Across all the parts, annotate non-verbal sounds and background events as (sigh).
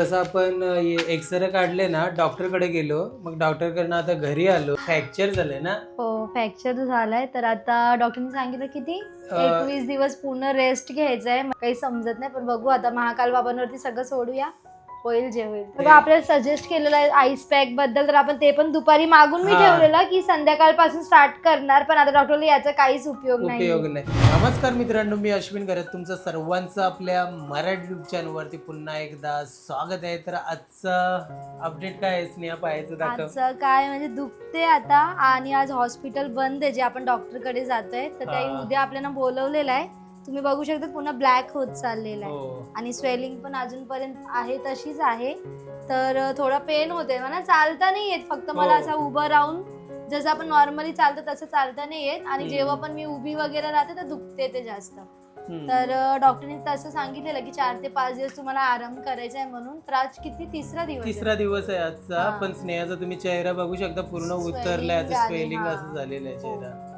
तसं आपण एक्सरे काढले ना डॉक्टरकडे गेलो मग डॉक्टरकडनं आता घरी आलो. फ्रॅक्चर झालंय ना? हो फ्रॅक्चर झालाय. तर आता डॉक्टरने सांगितलं किती एकवीस दिवस पूर्ण रेस्ट घ्यायचंय. काही समजत नाही पण बघू आता महाकाल बाबांवरती सगळं सोडूया. होईल जे होईल. आपल्याला सजेस्ट केलेलं आहे आईस पॅकबद्दल तर आपण ते पण दुपारी मागून मी हा. ठेवलेलं की संध्याकाळपासून स्टार्ट करणार पण आता डॉक्टरला याचा काहीच उपयोग नाही उपयोग नाही. नमस्कार मित्रांनो मी अश्विन करत तुमचं सर्वांचं आपल्या मराठी युट्यूब चॅनलवरती पुन्हा एकदा स्वागत आहे. तर आजचं अपडेट काय आहे स्नेहा पाहायचं दाखव. आजचं काय म्हणजे दुखते आता आणि आज हॉस्पिटल बंद आहे जे आपण डॉक्टरकडे जातोय. तर त्या हा. उद्या आपल्याला बोलवलेलं आहे. तुम्ही बघू शकता पुन्हा ब्लॅक होत चाललेला आहे हो आणि स्वेलिंग पण अजूनपर्यंत आहे तशीच आहे तर थोडा पेन होते मला चालता नाही येत फक्त मला हो. असं उभं राहून जसं आपण नॉर्मली चालतो तसं चालता नाही येत आणि हम्म. जेव्हा पण मी उभी वगैरे राहते तर दुखते ते जास्त हम्म. तर डॉक्टरने तसं सांगितलेलं की चार ते पाच दिवस तुम्हाला आराम करायचा आहे म्हणून तर आज किती तिसरा दिवस आहे. तिसरा दिवस आहे आजचा हा. पण स्नेहाचा तुम्ही चेहरा बघू शकता पूर्ण Swelling उतरलाय आता झाली, स्वेलिंग हा. असं झालेलं आहे हो. चेहरा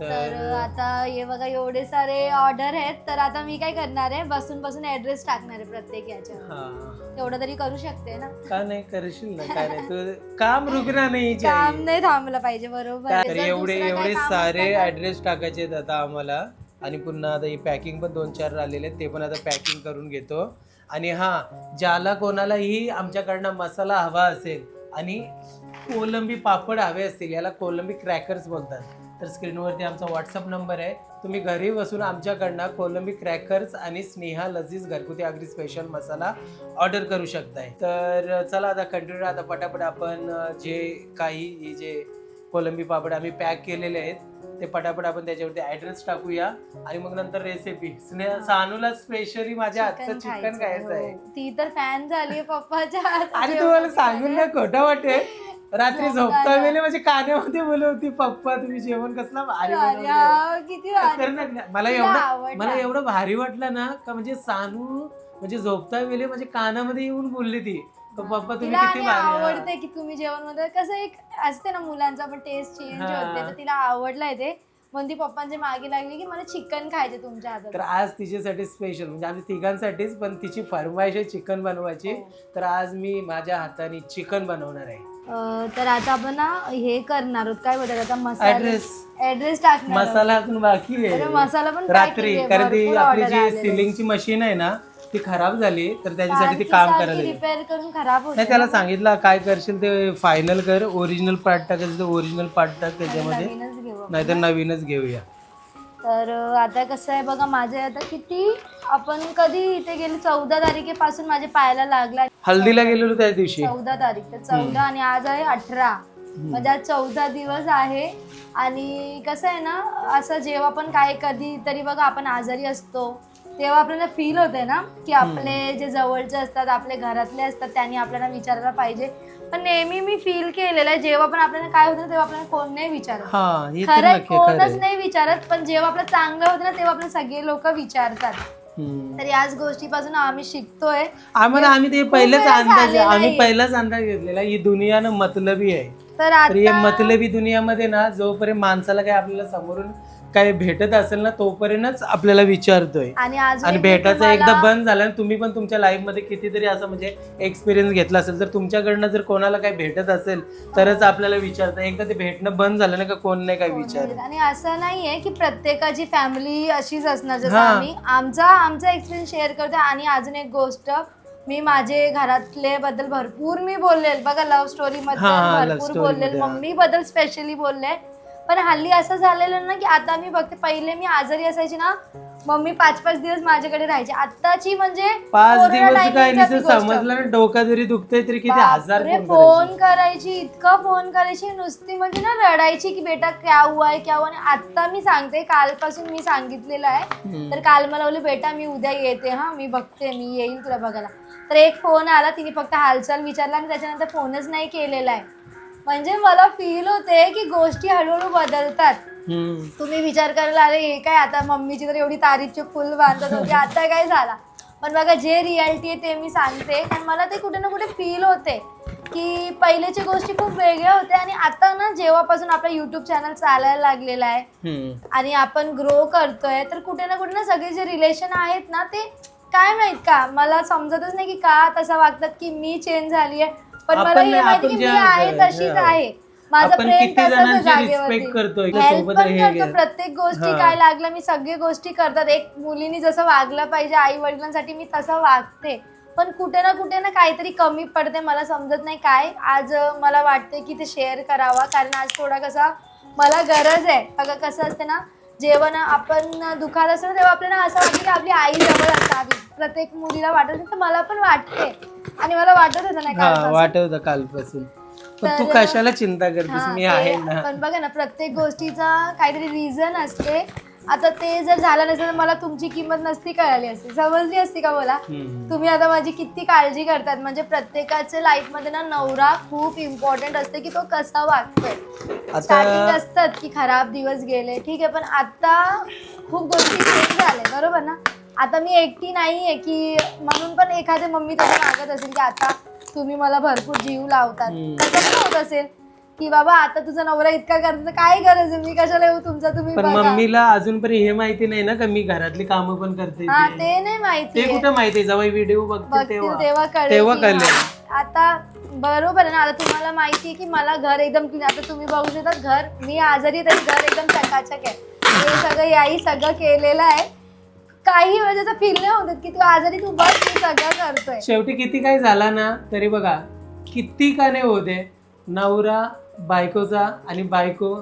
तर आता हे बघा एवढे सारे ऑर्डर आहेत. तर आता मी काय करणार आहे? बसून बसून ऍड्रेस टाकणार आहे प्रत्येक याच्यावर. हा. तेवढं तरी करू शकते ना? का नाही? करशील ना? काय नाही? तू काम रुकणार नाही (laughs) काम. नाही थांबलं पाहिजे बरोबर एवढे एवढे सारे ऍड्रेस टाकायचे आहेत आता आम्हाला. आणि पुन्हा आता ही पॅकिंग पण दोन चार राहिलेले आहेत ते पण आता पॅकिंग करून घेतो. आणि हा ज्याला कोणालाही आमच्याकडनं मसाला हवा असेल आणि कोलंबी पापड हवे असतील याला कोलंबी क्रॅकर्स बोलतात. तर स्क्रीनवरती आमचा व्हॉट्सअप नंबर आहे. तुम्ही घरी बसून आमच्याकडनं कोलंबी क्रॅकर्स आणि स्नेहा लजीज घरगुती आगरी स्पेशल मसाला ऑर्डर करू शकताय. तर चला आता कंटिन्यू आता पटापट आपण जे काही हे जे कोलंबी पापड आम्ही पॅक केलेले आहेत ते पटापट आपण त्याच्यावरती ऍड्रेस टाकूया. आणि मग नंतर रेसिपी स्नेहा सानूला स्पेशली माझ्या हातचं चिकन खायचं आहे हो. ती तर फॅन झाली पप्पाच्या आणि तुम्हाला. सांगून ना खोटं वाटेल. रात्री झोपता माझ्या कानामध्ये बोलत होती पप्पा तुम्ही जेवण कसला भारी अरे, बनवलंय." किती भारी. तर ना, मला एवढं आवडला. मला एवढं भारी वाटलं ना का म्हणजे सानू म्हणजे झोपता वेळेला माझ्या कानामध्ये येऊन बोलली ती का. पप्पा तुम्ही तिला किती आणि भारी. आवडते की तुम्ही जेवणमध्ये कसं एक असते ना मुलांचा पण टेस्ट चेंज हा. होते तर तिला आवडलंय ते म्हणून ती पप्पांच्या मागे लागली की मला चिकन खायचे तुमच्या तर हातात आज तिच्यासाठी स्पेशल म्हणजे आम्ही तिघांसाठीच पण तिची फरमाईश आहे चिकन बनवायची हो. तर आज मी माझ्या हाताने चिकन बनवणार आहे अं, तर आता आपण ना हे करणार आहोत काय बोलतात आता मसाला ऍड्रेस ऍड्रेस टाकणार आहोत. मसाला अजून बाकी अरे आहे मसाला पण रात्री कारण ती भरपूर आपली order जी आलेले. सिलिंगची मशीन आहे ना ती खराब झाली तर त्याच्यासाठी ती काम लागली. रिपेअर करून खराब होते नाही त्याला. सांगितलं काय करशील ते फायनल कर ओरिजिनल पार्ट टाकायचं ओरिजिनल पार्ट टाक त्याच्यामध्ये नवीनच घेऊ आपण. नाहीतर नवीनच घेऊया तर आता कसं आहे बघा माझे आता किती आपण कधी इथे गेले चौदा तारखेपासून माझे पायाला लागला. हल्दीला गेलेलो त्या दिवशी. चौदा तारीख तर चौदा आणि आज आहे अठरा. म्हणजे आज चौदा दिवस आहे. आणि कसं आहे ना असं जेव्हा पण काय कधी तरी बघा आपण आजारी असतो. तेव्हा आपल्याला फील होते ना की आपले जे जवळचे असतात आपले घरातले असतात त्यांनी आपल्याला विचारायला पाहिजे पण नेहमी मी फील केलेलं आहे जेव्हा पण आपल्याला काय होतं तेव्हा आपल्याला कोण नाही विचारत हा हे तर खरं नक्की कोणच. नाही विचारत पण जेव्हा आपलं चांगलं होतं ना तेव्हा आपले सगळे लोक विचारतात. तर याच गोष्टीपासून आम्ही शिकतोय आम्हाला आम्ही ते पहिलेच वेळा अंदाज झालेलं आम्ही. पहिलाच अंदाज घेतलेला ही दुनिया ना मतलबी आहे तर तर या आता मतलबी दुनियामध्ये ना जोपर्यंत माणसाला काय आपल्याला समोरून काय भेटत असेल ना तोपर्यंतच आपल्याला विचारतोय. आणि मी भेटायचं एकदा बंद झालं आणि तुम्ही पण तुमच्या लाईफमध्ये कितीतरी असं म्हणजे एक्सपिरियन्स घेतला असेल. तर तुमच्याकडनं जर कोणाला काही भेटत असेल तरच आपल्याला विचारतं एकदा ते भेटणं बंद झालं ना का कोण नाही काय विचार आणि असं नाहीये की प्रत्येकाची फॅमिली अशीच असणार. जसं हा. आम्ही आमचा आमचा एक्सपिरियन्स शेअर करतो आणि अजून एक गोष्ट मी माझे घरातले बद्दल भरपूर मी बोलले बघा लव्ह स्टोरी हा, मध्ये love भरपूर story बोलले मध्ये, हा. मम्मी बद्दल स्पेशली बोलले. पण हल्ली असं झालेलं ना की आता मी बघते पहिले मी आजारी असायची ना मम्मी पाच पाच दिवस माझ्याकडे राहायची. आताची म्हणजे पाच कोरोना दिवस काय timingचा ती नुसतं गोष्ट. समजलं ना डोका जरी दुखतंय तरी किती हजार बापरे, फोन फोन करायची? इतका फोन करायची नुसती म्हणजे ना रडायची की बेटा क्या हुआ है क्या हुआ आणि आता मी सांगते कालपासून मी सांगितलेलं आहे. हम्म. तर काल मला बोलले बेटा मी उद्या येते हा मी बघते मी येईल तुला बघायला. तर एक फोन आला तिने फक्त हालचाल विचारला आणि त्याच्यानंतर फोनच नाही केलेला आहे. म्हणजे मला फील होते की गोष्टी हळूहळू बदलतात. हम्म. तुम्ही विचार करायला अरे हे काय आता मम्मीची तर एवढी तारीफचे फुल बांधत होती (laughs) आता काय झाला? पण बघा जे रियालिटी आहे ते मी सांगते. आणि मला ते कुठे ना कुठे फील होते की पहिलेच्या गोष्टी खूप वेगळ्या होत्या आणि आता ना जेव्हापासून आपला युट्यूब चॅनल चालायला लागलेला आहे हम्म. आणि आपण ग्रो करतोय तर कुठे ना कुठे ना सगळे जे रिलेशन आहेत ना ते काय माहीत का? मला समजतच नाही की का तसं वागतात की मी चेंज झाली आहे. पण मला आपण हे माहिती आपण मी जे आहे तशीच आहे. माझं आपण प्रेम किती तसंच आहे जणांची जागेवरती. respect करतोय, का हेल्प सोबत पण हे करतो. प्रत्येक गोष्टी हा. काय लागलं मी सगळी गोष्टी करतात. एक मुलीनी जसं वागलं पाहिजे आई वडिलांसाठी मी तसं वागते. पण कुठे ना कुठे ना काहीतरी कमी पडते. मला समजत नाही काय. आज अं, मला वाटते की ते शेअर करावा. कारण आज थोडा कसा मला गरज आहे. बघा कसं असते ना जेव्हा ना आपण दुखात असतो तेव्हा आपल्याला असं वाटतं की आपली आई जवळ असावी. प्रत्येक मुलीला वाटत नाही तर मला पण वाटते. आणि मला वाटत होतं ना हा कालपासून. वाटत होतं कालपासून. पण तू तर- कशाला चिंता करतेस? हा, मी ते- आहे ना. पण बघा ना प्रत्येक गोष्टीचा काहीतरी रिझन असते. आता ते जर झालं नसेल तर मला तुमची किंमत नसती कळाली असती. समजली असती का बोला? हम्म. तुम्ही आता माझी किती काळजी करतात? म्हणजे प्रत्येकाच्या लाईफमध्ये ना नवरा खूप इम्पॉर्टंट असते की तो कसा वागतोय. स्टार्टिंग आता असतात की खराब दिवस गेले ठीक आहे पण आता खूप गोष्टी चेंज झाल्या बरोबर ना? आता मी एकटी नाहीये की म्हणून पण एखादी मम्मी तसं मागत असेल की आता तुम्ही मला भरपूर जीव लावतात. हम्म. तसं पण होत असेल. की बाबा आता तुझा नवरा इतका करतो तर काय गरज आहे? मी कशाला येऊ तुमचा तुम्ही पण बघा. मम्मीला अजूनपर्यंत हे माहिती नाही ना का मी घरातली कामं पण करते हा ते. ते नाही ते माहिती कुठं माहिती जेव्हा व्हिडिओ बघते बघतील तेव्हा. तेव्हा कळेल तेव्हा की कळेल. हा. आता बरोबर आहे ना आता तुम्हाला माहिती आहे की मला घर एकदम clean- आता तुम्ही बघू शकता घर मी आजारी तरी घर एकदम चकाचक आहे. हे सगळं याही सगळं केलेलं आहे. काही वेळेचा फील नाही होत की तू आजारी तू बस मी सगळं करतोय. शेवटी किती काय झाला ना तरी बघा किती का नाही होते नवरा बायकोचा आणि बायको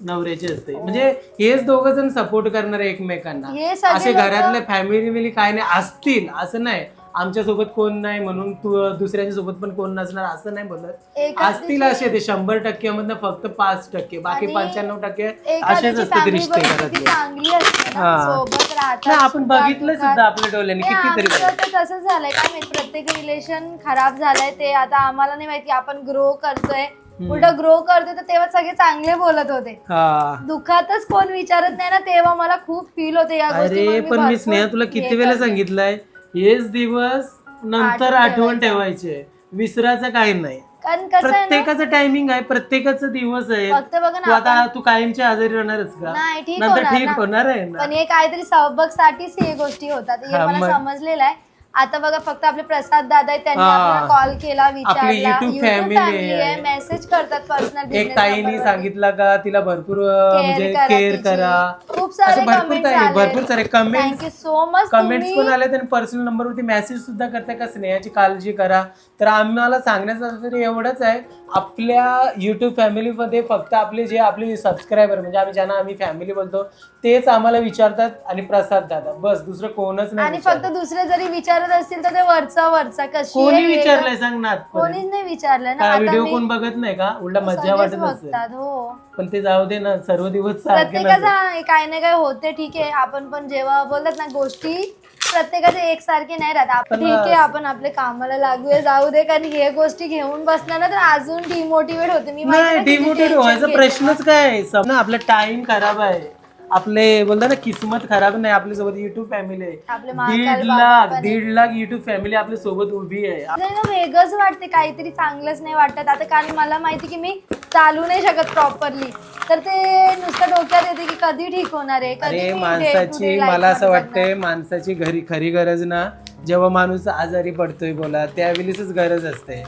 नवऱ्याची असते. म्हणजे हेच दोघ जण सपोर्ट करणार एकमेकांना. सगळे असे लोकं- घरातले फॅमिली मिली काय नाही असतील असं नाही. आमच्यासोबत कोण नाही म्हणून तू दुसऱ्याच्या सोबत पण कोण नसणार असं नाही बोलत. एखाद्याची- असतील असे ते शंभर टक्क्यामधनं फक्त पाच टक्के. बाकी आणि पंच्याण्णव टक्के असेच family रिश्ते घरातले. चांगली असते ना हा. सोबत नाही आपण बघितलं. सुद्धा आपल्या डोळ्याने नाही, कितीतरी आमचं तर तसंच झालंय काय माहीत? प्रत्येक रिलेशन खराब झालंय ते आता आम्हाला नाही माहिती आपण ग्रो करतोय. उलट ग्रो करतोय तर तेव्हा सगळे चांगले बोलत होते. हा. दुःखातच कोण विचारत नाही ना तेव्हा मला खूप फील होते या गोष्टी अरे पण मी स्नेहा तुला किती वेळा. सांगितलंय? हेच दिवस नंतर आठवण आठवण ठेवायचं. ठेवायचे. विसरायचं काही नाही. कारण कसं आहे ना प्रत्येकाचं टायमिंग आहे प्रत्येकाचा दिवस आहे. फक्त बघा तू ना आता आपण- तू कायमची आजारी राहणारच का? नाही ठीक नंतर होणार ठीक ना. होणार आहे ना. पण हे काहीतरी सबक साठीच हे गोष्टी होतात. हे हा, मला मग. समजलेलं आहे. आता बघा फक्त आपले प्रसाद दादा आहेत त्यांनी हा. आपल्याला कॉल केला विचारला. YouTube YouTube family family आहे. आहे. मेसेज करतात पर्सनल एक ताईनी सांगितलं का तिला भरपूर अं, म्हणजे केअर करा. खूप सारे असे भरपूर ताई भरपूर सारे comment thank you so much comments पण आले त्यांनी पर्सनल नंबरवरती मेसेज सुद्धा करताय का स्नेहाची काळजी करा. तर आम्हाला सांगण्याचं तरी एवढंच आहे. आपल्या युट्यूब फॅमिलीमध्ये फक्त आपले जे आपले सबस्क्रायबर म्हणजे आम्ही ज्यांना आम्ही फॅमिली बोलतो तेच आम्हाला विचारतात आणि प्रसाद दादा. बस दुसरं कोणच नाही आणि फक्त विचारत. दुसरे जरी विचारत असतील तर ते वरचा वरचा. कशी कोणी आहे, विचारलंय सांग ना कोणीच नाही विचारलं ना. आता व्हिडिओ मी- कोण बघत नाही का? उलटा मज्जा सगळेच वाटत असेल. बघतात हो. पण ते जाऊ दे ना सर्व दिवस सारखे नसतात. प्रत्येकाचा काय ना काय होते ठीक आहे. आपण पण जेव्हा बोलतात ना गोष्टी प्रत्येकाचे एकसारखे नाही राहत. आप- पण ठीक आहे आपण आपल्या कामाला लागूया जाऊ दे कारण हे गोष्टी घेऊन बसणार ना तर अजून डिमोटिवेट होते. मी माहिती नाही ना किती डिमोटिवेट tension व्हायचा घेते. प्रश्नच काय सम- ना आपला टाइम खराब आहे. आपले बोलता ना किस्मत खराब नाही आपल्यासोबत युट्यूब फॅमिली आहे दीड बाबा लाख पण आहे. दीड लाख युट्यूब फॅमिली आपल्यासोबत उभी आहे. नाही ना वेगळंच वाटते काहीतरी चांगलंच नाही वाटत. आता कारण मला माहिती की मी चालू नाही शकत प्रॉपरली तर ते नुसतं डोक्यात येते की कधी ठीक होणार आहे कधी अरे मी day to माणसाची life मला असं मध्ये वाटतंय माणसाची घरी खरी गरज ना जेव्हा माणूस आजारी पडतोय बोला त्यावेळीच गरज असते.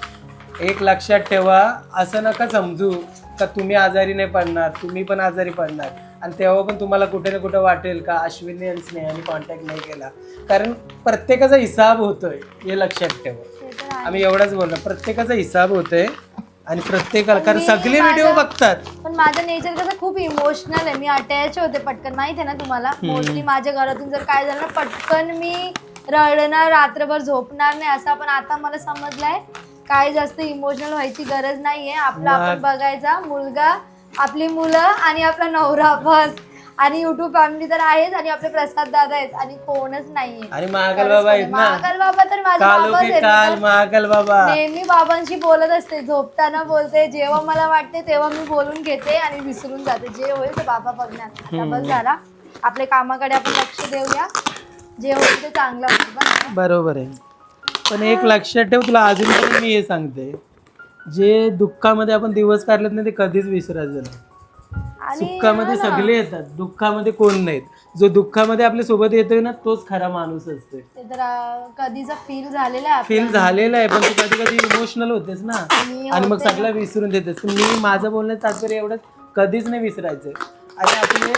एक लक्षात ठेवा असं नका समजू का तुम्ही आजारी नाही पडणार तुम्ही पण आजारी पडणार. आणि तेव्हा पण तुम्हाला कुठे ना कुठे वाटेल का? अश्विनी आणि स्नेहाने कॉन्टॅक्ट नाही केला. कारण प्रत्येकाचा हिसाब होतोय हे लक्षात ठेवा. आम्ही एवढंच बोललो प्रत्येकाचा हिसाब होतोय आणि प्रत्येकाला कारण सगळे व्हिडिओ बघतात. पण माझं नेचर कसं खूप इमोशनल आहे. मी अटॅच होते पटकन माहीत आहे ना तुम्हाला? मोस्टली माझ्या घरातून जर काय झालं ना पटकन मी रडणार रात्रभर झोपणार नाही असं पण आता मला समजलंय. काय जास्त इमोशनल व्हायची गरज नाहीये. आपला आपण बघायचा मुलगा आपली मुलं आणि आपला नवरा बस. आणि युट्यूब फॅमिली तर आहेच आणि आपले प्रसाद दादा आहेत. आणि कोणच नाहीये. आणि महाकाल बाबा आहेत ना? महाकाल बाबा तर माझे कालो बाबाच के आहेत काल ना. महाकाल बाबा. नेहमी बाबांशी बोलत असते. झोपताना बोलते. जेव्हा मला वाटते तेव्हा मी बोलून घेते आणि विसरून जाते. जे होईल ते बाबा बघणार. आता बस झाला. आपल्या कामाकडे आपण लक्ष देऊया. जे होईल ते चांगलं होईल. बस. बरोबर आहे. पण एक लक्षात ठेव तुला अजून पण मी हे सांगते. जे दुःखामध्ये आपण दिवस काढलेत नाही ते कधीच विसरायचं नाही. सुखामध्ये ना, सगळे येतात. दुःखामध्ये कोण नाहीत. जो दुःखामध्ये आपल्यासोबत येतोय ना तोच खरा माणूस असतोय. ते तर अं, कधीचा फील झालेला आहे फील आपल्याला. झालेलं आहे पण तू कधी कधी इमोशनल होतेस ना. आणि आणि मग होते ना. सगळं विसरून देतेस. तर मी माझं बोलण्याचं तात्पर्य एवढं कधीच नाही विसरायचं आणि आपले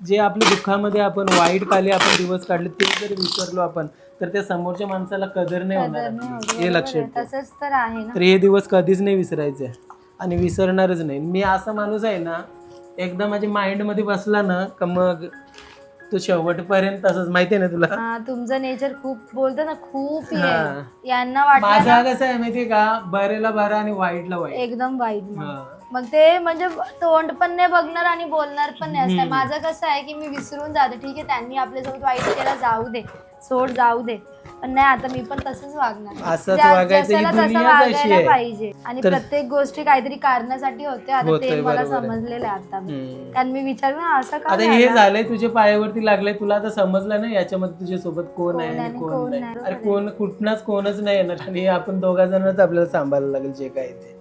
जे आपल्या दुःखामध्ये आपण वाईट काली आपण दिवस काढले ते जर विसरलो आपण तर त्या समोरच्या माणसाला कदर नाही होणार आपली. हे लक्षात. ठेव तसंच तर आहे ना तर हे दिवस कधीच नाही विसरायचे आणि विसरणारच नाही मी असा माणूस आहे ना एकदा माझ्या माइंडमध्ये बसला ना का मग तो शेवटपर्यंत तसंच माहिती आहे ना तुला हा तुमचं नेचर खूप बोलतो ना खूप हे हा. यांना वाटलं माझा ना कसं आहे माहितीये का बरेला बरा आणि वाईटला वाईट एकदम वाईट मग. हा. मग ते म्हणजे तोंड पण नाही बघणार आणि बोलणार पण नाही असं आहे. माझं कसं आहे की मी विसरून जाते ठीक आहे त्यांनी आपल्यासोबत वाईट केलं जाऊ दे सोड जाऊ दे पण नाही आता मी पण तसंच वागणार असंच ज्या- वागायचं, ही जसाला तसं दुनियाच अशी वागायला आहे. पाहिजे आणि तर- प्रत्येक गोष्टी काहीतरी कारणासाठी होते आता होतंय, ते मला बरोबर आहे. समजलेलं आहे आता. हम्म. कारण मी विचार ना असं का आता हे झालं? झालंय तुझ्या पायावरती लागलंय तुला आता समजलं ना याच्यामध्ये तुझ्या सोबत कोण आहे कोण आणि कोण नाही नाही. अरे कोण कुठनच कोणच नाही येणार आणि हे आपण दोघा जणच आपल्याला सांभाळायला लागेल जे काय ते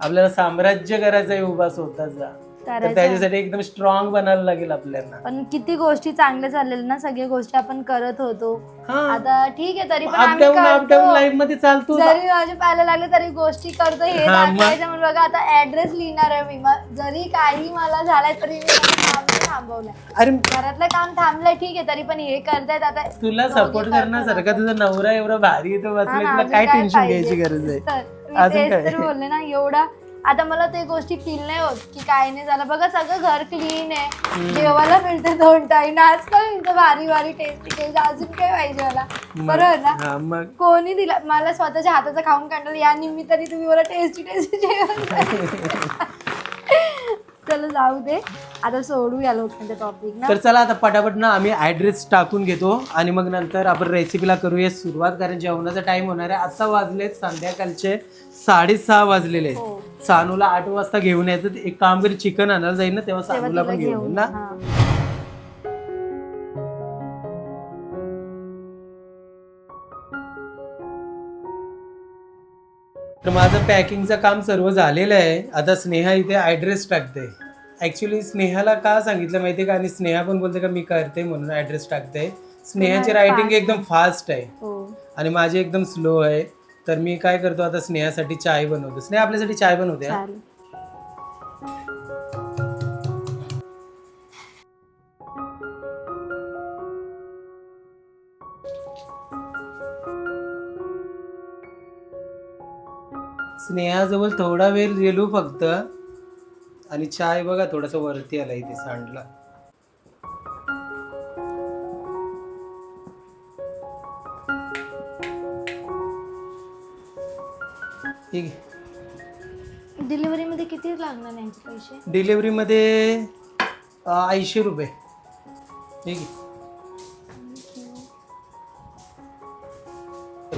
आपल्याला साम्राज्य करायचं आहे उभा स्वतःचा. तर करायचं आहे. त्याच्यासाठी एकदम स्ट्रॉंग बनायला लागेल आपल्याला. पण किती गोष्टी चांगल्या चाललेल्या ना सगळ्या गोष्टी आपण करत होतो. हा. आता ठीक आहे तरी पण आम्ही डाऊन अप डाऊन करतो. लाईफमध्ये चालतो जरी माझे पाहायला लागले तरी गोष्टी करतो. हे हा, मग? दाखवायचं म्हणून बघा आता ऍड्रेस लिहिणार आहे मी. मग जरी काही मला झालंय तरी मी माझं काम नाही थांबवलंय अरे घरातलं काम थांबलंय ठीक आहे तरी पण हे करतायत आता. तुला दोघी सपोर्ट करतो करण्यासारखा तुझा नवरा एवढा भारी येतो हा बसला ना, तुला अजून काय टेन्शन पाहिजे? घ्यायची गरज आहे? तर मी अजून तेच काय? तर बोलले ना एवढा. आता मला ते गोष्टी फील नाही होत की काय नाही झालं. बघा सगळं घर क्लीन आहे. जेवायला मिळते दोन टाईम काय मिळतं भारी भारी टेस्टी टेस्ट अजून काय पाहिजे मला? मग- बरोबर ना? हा मग? कोणी दिला? मला स्वतःच्या हाताचं खाऊन काढलं. या निमित्ताने तुम्ही मला टेस्टी टेस्टी जेवण (laughs) चला जाऊ दे. आता सोडू या लोकांच्या टॉपिक ना. तर चला आता पटापट ना आम्ही ऍड्रेस टाकून घेतो आणि मग नंतर आपण रेसिपीला करूया सुरुवात कारण जेवणाचा टाइम होणार आहे. आता वाजलेत संध्याकाळचे साडेसहा वाजलेले आहेत. हो. सानूला आठ वाजता घेऊन यायचं. एक काम करी चिकन आणायला जाईल ना तेव्हा तेव्हा सानूला तिला पण घेऊन घेऊन येईल ना. हा. तर माझं पॅकिंगचं काम सर्व झालेलं आहे. आता स्नेहा इथे ॲड्रेस टाकते. ॲक्च्युली स्नेहाला का सांगितलं माहिती आहे का? आणि स्नेहा पण बोलते का मी करते म्हणून ॲड्रेस टाकते स्नेहाची स्नेहा रायटिंग. एकदम फास्ट आहे. हो. आणि माझी एकदम स्लो आहे. तर मी काय करतो आता स्नेहासाठी चाय बनवतो. स्नेहा आपल्यासाठी चाय बनवते हा? चालेल. स्नेहाजवळ थोडा वेळ गेलो फक्त. आणि चाय बघा थोडासा वरती आला इथे सांडला. ठीक आहे डिलिव्हरी मध्ये किती लागणार यांचे पैसे? डिलिव्हरीमध्ये ऐंशी रुपये. ठीक आहे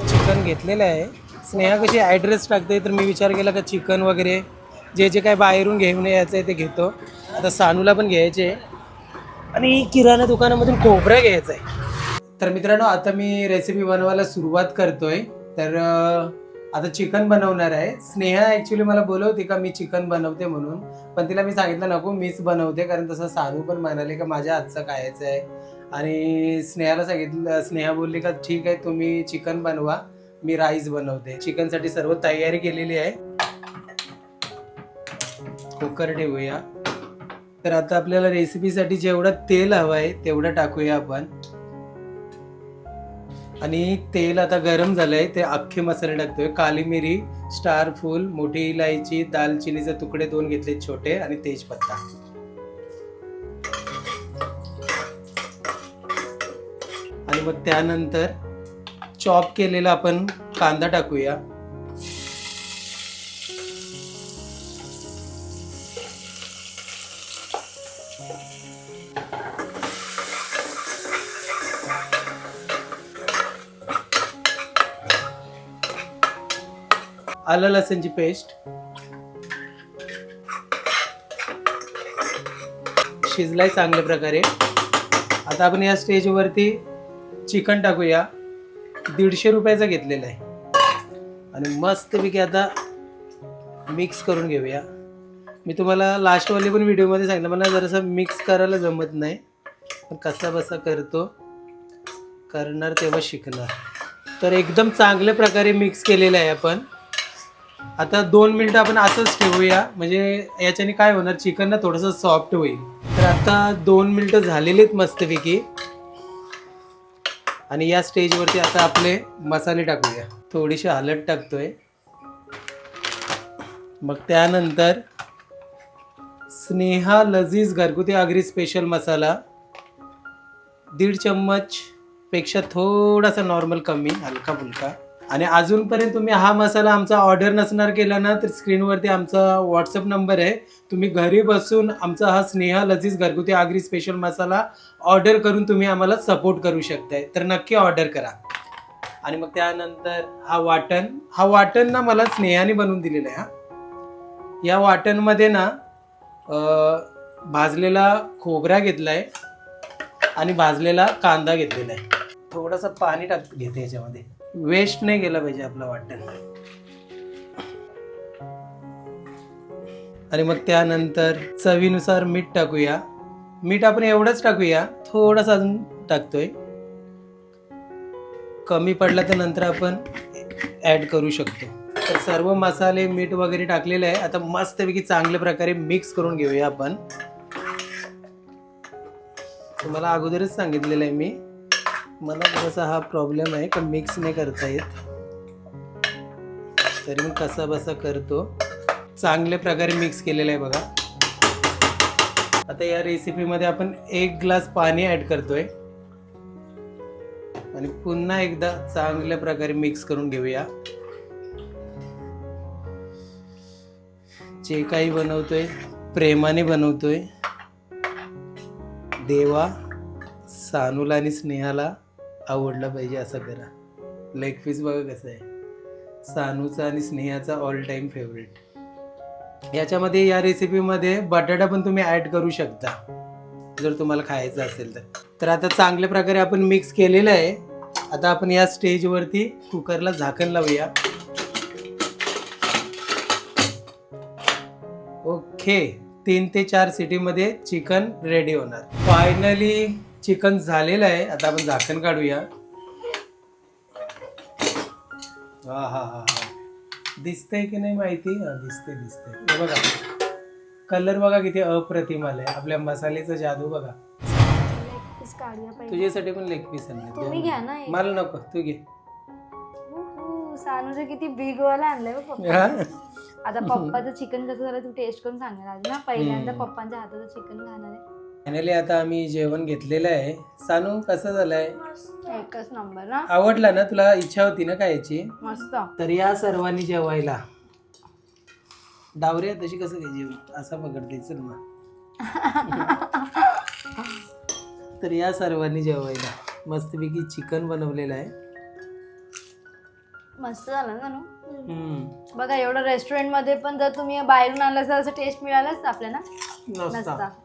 चिकन घेतलेलं आहे. स्नेहा कशी ॲड्रेस टाकते? तर मी विचार केला का चिकन वगैरे जे जे काय बाहेरून घेऊन यायचं आहे ते घेतो. आता सानूला पण घ्यायचे. आणि किराणा दुकानामधून खोबरं घ्यायचं आहे तर मित्रांनो आता मी रेसिपी बनवायला सुरुवात करतोय. तर आता चिकन बनवणार आहे. स्नेहा ॲक्च्युली मला बोलवते का मी चिकन बनवते म्हणून. पण तिला मी सांगितलं नको मीच बनवते. कारण तसं सानू पण म्हणाले का माझ्या हातचं खायचं आहे. आणि स्नेहाला सांगितलं स्नेहा बोलली का ठीक आहे तुम्ही चिकन बनवा. मी राईस बनवते. चिकनसाठी सर्व तयारी केलेली आहे. कुकर ठेवूया तर आता आपल्याला रेसिपीसाठी जेवढं तेल हवं आहे तेवढं टाकूया आपण. आणि तेल आता गरम झालंय ते अख्खे मसाले टाकतोय. काली मिरी स्टार फूल मोठी इलायची दालचिनीचे तुकडे दोन घेतले छोटे आणि तेजपत्ता. आणि मग त्यानंतर चॉप केलेला आपण कांदा टाकूया. आलं लसणची पेस्ट शिजलाय चांगल्या प्रकारे. आता आपण या स्टेजवरती चिकन टाकूया. दीडशे रुपयाचा घेतलेला आहे. आणि मस्तपैकी आता मिक्स करून घेऊया. मी तुम्हाला लास्टवाली पण व्हिडिओमध्ये सांगितलं मला जरासं मिक्स करायला जमत नाही. पण कसा बसा करतो. करणार तेव्हा शिकणार. तर एकदम चांगल्या प्रकारे मिक्स केलेलं आहे आपण. आता दोन मिनटं आपण असंच ठेवूया. म्हणजे याच्याने काय होणार चिकन ना थोडंसं सॉफ्ट होईल. तर आता दोन मिनटं झालेली आहेत मस्तपैकी. आणि या स्टेजवरती आता आपले मसाले टाकूया. थोडीशी हलद टाकतोय. मग त्यानंतर स्नेहा लजीज घरगुती आगरी स्पेशल मसाला. दीड चम्मच पेक्षा थोडासा नॉर्मल कमी हलका फुलका. आणि अजूनपर्यंत तुम्ही हा मसाला आमचा ऑर्डर नसणार केला ना तर स्क्रीनवरती आमचा व्हॉट्सअप नंबर आहे. तुम्ही घरी बसून आमचा हा स्नेहा लजीज घरगुती आगरी स्पेशल मसाला ऑर्डर करून तुम्ही आम्हाला सपोर्ट करू शकताय. तर नक्की ऑर्डर करा. आणि मग त्यानंतर हा वाटण. हा वाटण ना मला स्नेहाने बनवून दिलेला आहे हा. या वाटणमध्ये ना भाजलेला खोबरा घेतलाय आणि भाजलेला कांदा घेतलेला आहे. थोडंसं पाणी टाक घेते याच्यामध्ये. वेस्ट नाही गेला पाहिजे आपलं वाटण. आणि मग त्यानंतर चवीनुसार मीठ टाकूया. मीठ आपण एवढंच टाकूया थोडंसं अजून टाकतोय. कमी पडला तर नंतर आपण ॲड करू शकतो. तर सर्व मसाले मीठ वगैरे टाकलेले आहे. आता मस्तपैकी चांगल्या प्रकारे मिक्स करून घेऊया आपण. तुम्हाला अगोदरच सांगितलेलं आहे मी. मला थोडासा हा प्रॉब्लेम आहे का मिक्स नाही करता येत. तरी मी कसा बसा करतो. चांगल्या प्रकारे मिक्स केलेलं आहे बघा. आता या रेसिपीमध्ये आपण एक ग्लास पाणी ॲड करतोय. आणि पुन्हा एकदा चांगल्या प्रकारे मिक्स करून घेऊया. जे काही बनवतोय प्रेमाने बनवतोय. देवा सानूला आणि स्नेहाला आवडला पाहिजे असं करा. लेग पीस बघा कसं आहे. सानूचा आणि स्नेहाचा ऑल टाईम फेवरेट याच्यामध्ये या रेसिपीमध्ये बटाटा पण तुम्ही ॲड करू शकता. जर तुम्हाला खायचं असेल तर. तर आता चांगल्या प्रकारे आपण मिक्स केलेलं आहे. आता आपण या स्टेजवरती कुकरला झाकण लावूया. ओके तीन ते चार सिटीमध्ये चिकन रेडी होणार. फायनली चिकन झालेलं आहे. आता आपण झाकण काढूया. हा हा हा हा. दिसतंय की नाही माहिती? हा दिसते दिसते बघा. कलर बघा किती अप्रतिम आलाय. आपल्या मसाल्याचा जादू बघा. पीस काढूया पहिले तुझ्यासाठी पण लेग पीस तुम्ही घ्या ना एक. मला नको. तू घे. उहू, सानूचं किती बिग वाला आणलंय पप्पा. हा? आता पप्पाचं चिकन कसं झालं तू टेस्ट करून सांगणार आज ना. पहिल्यांदा हम्म. पप्पांच्या हाताचं चिकन खाणार आहे. फायनली आता आम्ही जेवण घेतलेलं आहे. सानू कसं झालंय? एकच नंबर ना आवडला ना तुला? इच्छा होती ना काय याची? मस्त. तर या सर्वांनी जेवायला. डावरे तशी कसं काय जेवण असं पकडते चल मग. (laughs) तर या सर्वांनी जेवायला. मस्तपैकी चिकन बनवलेलं आहे. मस्त झालं ना नू? हम्म. बघा एवढं रेस्टॉरंटमध्ये पण जर तुम्ही बाहेरून तर असं टेस्ट मिळालाच आपल्याला?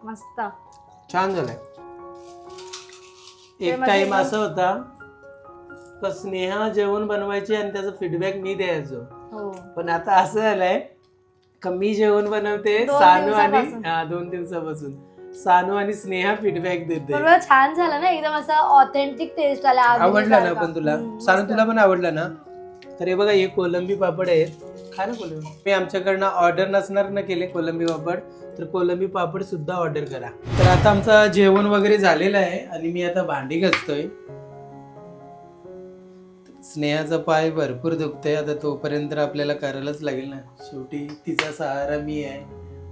मस्त. छान झालंय. एक टाइम असा होता का स्नेहा जेवण बनवायची आणि त्याचा फीडबॅक मी द्यायचो. हो. पण आता असं झालंय का मी जेवण बनवते सानू आणि. हा दोन दिवसापासून. सानू आणि स्नेहा फीडबॅक देते छान झालं ना एकदम असं ऑथेंटिक टेस्ट आला आवडला ना. पण तुला? सानू. तुला पण आवडला ना? तर हे बघा हे कोलंबी पापड आहेत. खा ना कोलंबी. मी आमच्याकडनं ऑर्डर नसणार ना केले कोलंबी पापड. तर कोलंबी पापड सुद्धा ऑर्डर करा. तर आता आमचं जेवण वगैरे झालेलं आहे आणि मी आता भांडी घासतोय. स्नेहाचा पाय भरपूर दुखतोय. आता तोपर्यंत आपल्याला करायलाच लागेल ना. शेवटी तिचा सहारा मी आहे.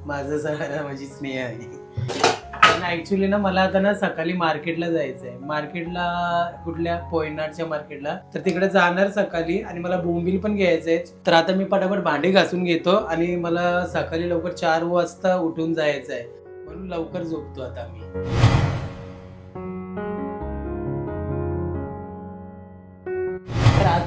माझा सहारा माझी स्नेहा आहे. पण ऍक्च्युली ना मला आता ना सकाळी मार्केटला जायचंय. मार्केटला कुठल्या पोयनाडच्या मार्केटला तर तिकडे जाणार सकाळी आणि मला बोंबील पण घ्यायचंय. तर आता मी पटापट भांडे घासून घेतो आणि मला सकाळी लवकर चार वाजता उठून जायचं आहे म्हणून लवकर झोपतो आता मी.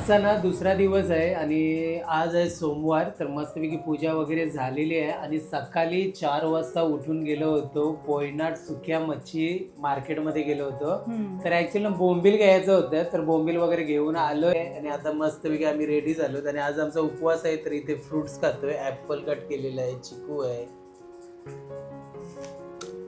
आजचा ना दुसरा दिवस आहे आणि आज आहे सोमवार तर मस्तपैकी पूजा वगैरे झालेली आहे. आणि सकाळी चार वाजता उठून गेलो होतो पोयनाड सुक्या मच्छी मार्केटमध्ये गेलो होतो. तर ऍक्च्युली बोंबील घ्यायचं होतं तर बोंबील वगैरे घेऊन आलोय आणि आता मस्तपैकी आम्ही रेडी झालो आणि आज आमचा उपवास आहे तर इथे फ्रुट्स खातोय ऍपल कट केलेलं आहे चिकू आहे.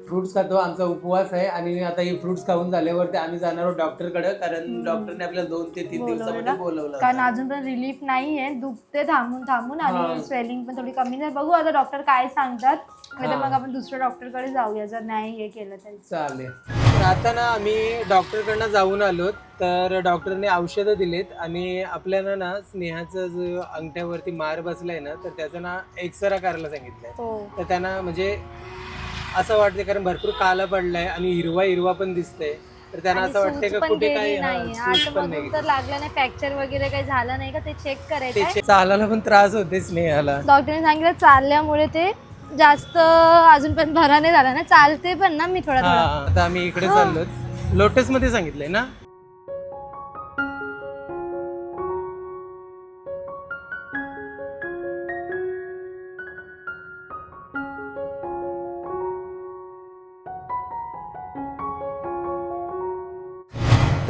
फ्रुट्स खातो आमचा उपवास आहे आणि आता हे फ्रुट्स खाऊन झाल्यावरती आम्ही जाणार आहोत डॉक्टरकडे कारण. डॉक्टरने आपल्याला दोन ते तीन. दिवसामध्ये बोलवलं कारण. अजून पण रिलीफ नाहीये दुखते थांबून थांबून आणि. स्वेलिंग पण थोडी कमी नाही बघू आता डॉक्टर काय सांगतात नाही तर. मग आपण दुसऱ्या डॉक्टरकडे जाऊया जर नाही हे केलं तरी चालेल तर आता ना आम्ही डॉक्टरकडनं जाऊन आलो तर डॉक्टरने औषधं दिलीत आणि आपल्याला ना स्नेहाचं जो अंगठ्यावरती मार बसलाय ना तर त्याचा ना एक्सरा करायला सांगितलंय हो तर त्यांना म्हणजे असं वाटतंय कारण भरपूर काला पडलाय आणि हिरवा हिरवा पण दिसतंय. तर त्यांना असं वाटतंय का कुठे काही हा. सूज पण नाही तर लागलं नाही फ्रॅक्चर वगैरे काही झालं नाही का ते चेक करायचं? त्याचे चालायला पण त्रास होते स्नेहाला. डॉक्टरने सांगितलं चालल्यामुळे ते जास्त अजून पण भरा नाही झाला ना. चालते पण ना मी थोडा हा थोडा. आता आम्ही इकडे चाललो लोटसमध्ये सांगितलंय ना?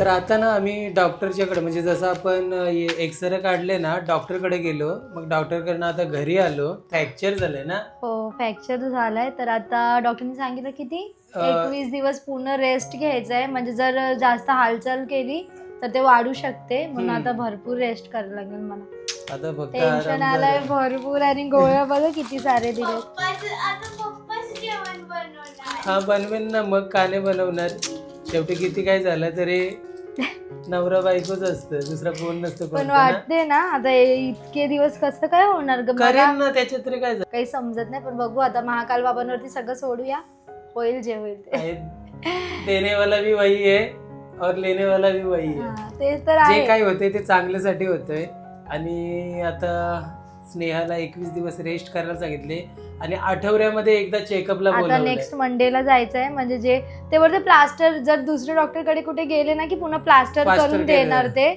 तर आता ना आम्ही डॉक्टरच्याकडे म्हणजे जसं आपण एक्सरे काढले ना डॉक्टरकडे गेलो. मग डॉक्टरकडनं आता घरी आलो. फ्रॅक्चर झालंय ना? हो फ्रॅक्चर झालाय. तर आता डॉक्टरने सांगितलं किती एकवीस दिवस पूर्ण रेस्ट घ्यायचा आहे म्हणजे जर जास्त हालचाल केली तर ते वाढू शकते. म्हणून. आता भरपूर रेस्ट करायला लागेल मला. आता फक्त टेन्शन आलंय. भरपूर आणि गोळ्या (laughs) बघा किती सारे दिले हा बनवेन ना. मग काने बनवणार. शेवटी किती काय झालं तरी नवरा बायकोच असतं दुसरा कोण नसतं पण कोणतं ना. वाटते ना आता हे इतके दिवस कसं काय होणार ग? मला करेन ना त्याच्यात तरी काय झालं? काही समजत नाही पण बघू आता महाकाल बाबांवरती सगळं सोडूया. होईल जे होईल ते. आहे. देने वाला भी वही है और लेने वाला भी वही है हा, ते तर जे आहे. काय होते ते चांगल्यासाठी होतंय. आणि आता स्नेहाला एकवीस दिवस रेस्ट करायला सांगितले. आणि आठवड्यामध्ये एकदा चेकअपला आता नेक्स्ट मंडेला जायचं आहे म्हणजे जे ते बोलते प्लास्टर जर दुसऱ्या डॉक्टरकडे कुठे गेले ना की पुन्हा प्लास्टर Plaster करून. देणार ते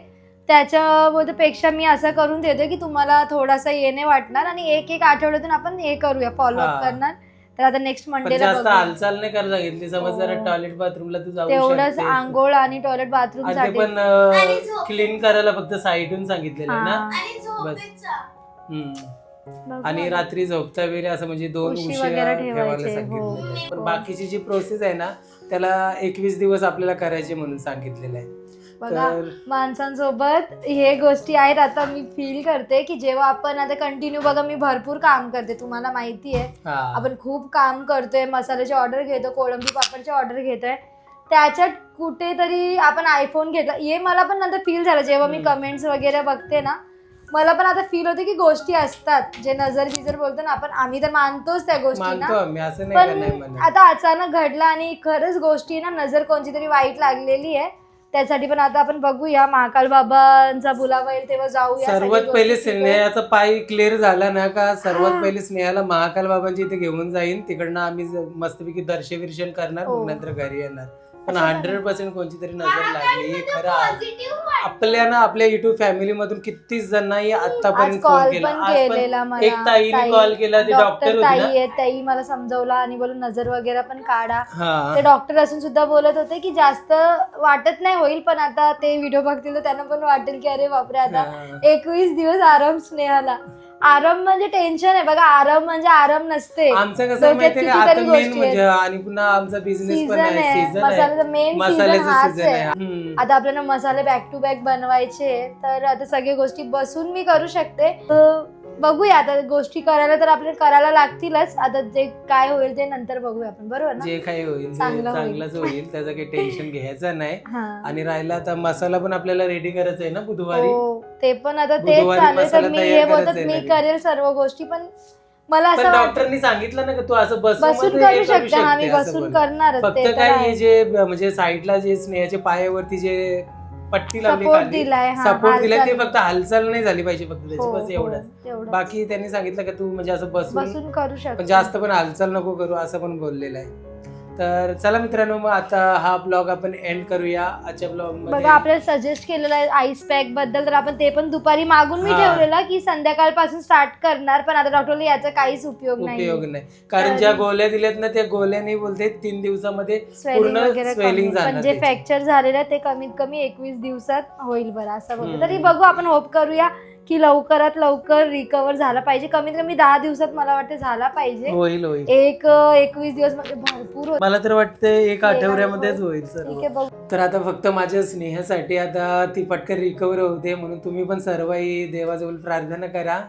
त्याच्या पेक्षा मी असं करून देते की तुम्हाला थोडासा येणे वाटणार आणि एक एक आठवड्यातून आपण हे करूया फॉलोअप हा. करणार तर आता नेक्स्ट पण मंडेला जास्त बघूया. हालचाल नाही करायला सांगितली समज जरा हो. टॉयलेट बाथरूमला तू जाऊ तेवढंच शकतेस. आंघोळ आणि टॉयलेट बाथरूम आणि ते साठी पण आणि झोप. क्लीन करायला फक्त साईडून सांगितलेलं आहे ना हा. आणि झोपेचा हम्म. आणि. रात्री झोपता वेळी असं म्हणजे दोन उशी उशी वगैरे ठेवायला ठेवायचे, हो. आहे. पण हो. बाकीची जी प्रोसेस आहे ना त्याला एकवीस दिवस आपल्याला करायचे म्हणून सांगितलेलं आहे बघा तर माणसांसोबत हे गोष्टी आहेत आता मी फील करते की जेव्हा आपण आता कंटिन्यू बघा मी भरपूर काम करते तुम्हाला माहिती आहे हा आपण खूप काम करतोय मसाल्याची ऑर्डर घेतो कोळंबी पापडची ऑर्डर घेतोय त्याच्यात कुठेतरी आपण आयफोन घेतला हे मला पण नंतर फील झालं जेव्हा मी हम्म. कमेंट्स वगैरे बघते ना मला पण आता फील होते की गोष्टी असतात. जे नजर बिजर बोलतो ना आपण आम्ही तर मानतोच त्या गोष्टी मानतो ना आम्ही असं नाही का नाही पण म्हणत? आता अचानक घडला आणि खरंच गोष्टी ना नजर कोणती तरी वाईट लागलेली आहे. त्यासाठी पण आता आपण बघूया महाकाल बाबांचा बुलावा येईल तेव्हा जाऊया सगळी सर्वात पहिले गोष्टी. स्नेहाचा पाय क्लिअर झाला ना का? सर्वात हा. पहिले स्नेहाला महाकाल बाबांची इथे घेऊन जाईन. तिकडनं आम्ही ज- मस्तपैकी दर्शन विर्शन करणार हो. मग नंतर घरी येणार. पण. हंड्रेड पर्सेंट कोणती तरी नजर लागली खरं आहे. पॉझिटिव्ह आपल्याला आपल्या युट्यूब फॅमिली मधून किती जणांनी आतापर्यंत कॉल फोन केला. पण आज पण केलेला मला. एक ताईने ताई- कॉल केला ती डॉक्टर डॉक्टर होती ताई ना. आहे ताई मला समजवला आणि बोलून नजर वगैरे पण काढा. ते हा डॉक्टर असून सुद्धा बोलत होते की जास्त वाटत नाही होईल पण आता ते व्हिडिओ बघतील तर त्यांना पण वाटेल की अरे बापरे आता हा. एकवीस दिवस आराम स्नेहाला. आराम म्हणजे टेन्शन आहे. बघा आराम म्हणजे आराम नसते. आमचं कसं डोक्यात माहितीये का? कितीतरी आता मेन गोष्टी म्हणजे आहेत. आणि पुन्हा आमचा बिझनेस सीझन पण आहे आहे. सीझन आहे. मेन सीझन मसाल्याचं हाच सीझन आहे आहे हम्म. आता आपल्याला मसाले बॅक टू बॅक बनवायचे तर आता सगळ्या गोष्टी बसून मी करू शकते तर बघूया आता गोष्टी करायला तर आपल्याला करायला लागतीलच आता जे काय होईल ते नंतर बघूया आपण बरोबर ना जे काही होईल ते चांगलं होईल. चांगलंच होईल त्याचं काही टेन्शन घ्यायचं नाही (laughs) हा. आणि राहिला आता मसाला पण आपल्याला रेडी करायचा आहे ना बुधवारी हो ते पण आता तेच बुधवारी चालू आहे. तर मसाला मी तयार हे बोलतात करायचा आहे मी. करेल सर्व गोष्टी पण मला पण असं वाटतं डॉक्टरनी सांगितलं ना की तू असं बसून बसून मध्ये हे करू शकते हा मी शकते, असं बसून बोल. करणारच फक्त ते तर काय आहे. हे जे म्हणजे साईडला जे स्नेहाच्या पायावरती जे पट्टी लावली सपोर्ट खाली दिलाय हा, सपोर्ट दिलाय ते हालचाल. फक्त हालचाल नाही झाली पाहिजे फक्त त्याची हो, बस हो, एवढंच तेवढंच. बाकी त्यांनी सांगितलं का तू म्हणजे असं बसून बसून करू पण शकतो जास्त पण हालचाल नको करू असं पण बोललेलं आहे तर चला मित्रांनो मग आता हा ब्लॉग आपण एंड करूया आजच्या ब्लॉग बघा आपल्याला सजेस्ट केलेलं आहे आईस पॅकबद्दल तर आपण ते पण दुपारी मागून मी हा. ठेवलेलं की संध्याकाळपासून स्टार्ट करणार पण आता डॉक्टरला याचा काहीच उपयोग नाही उपयोग नाही कारण ज्या गोळ्या दिल्यात ना त्या गोळ्याने बोलते तीन दिवसामध्ये स्वेलिंग पूर्ण वगैरे swelling कमी. जाणार पण जे त्याची. फ्रॅक्चर झालेलं आहे ते कमीत कमी एकवीस दिवसात होईल बरं असं बोलतो हम्म. तरी बघू आपण होप करूया की लवकरात लवकर रिकवर झाला पाहिजे. कमीत कमी दहा दिवसात मला वाटते झाला पाहिजे. होईल होईल. एक एकवीस दिवस म्हणजे भरपूर मला तर वाटतं एक एक आठवड्यामध्येच होईल. ठीक सर्व. आहे बघ. तर आता फक्त माझ्या स्नेहासाठी आता ती पटकन रिकवर होते म्हणून तुम्ही पण सर्वही देवाजवळ प्रार्थना करा.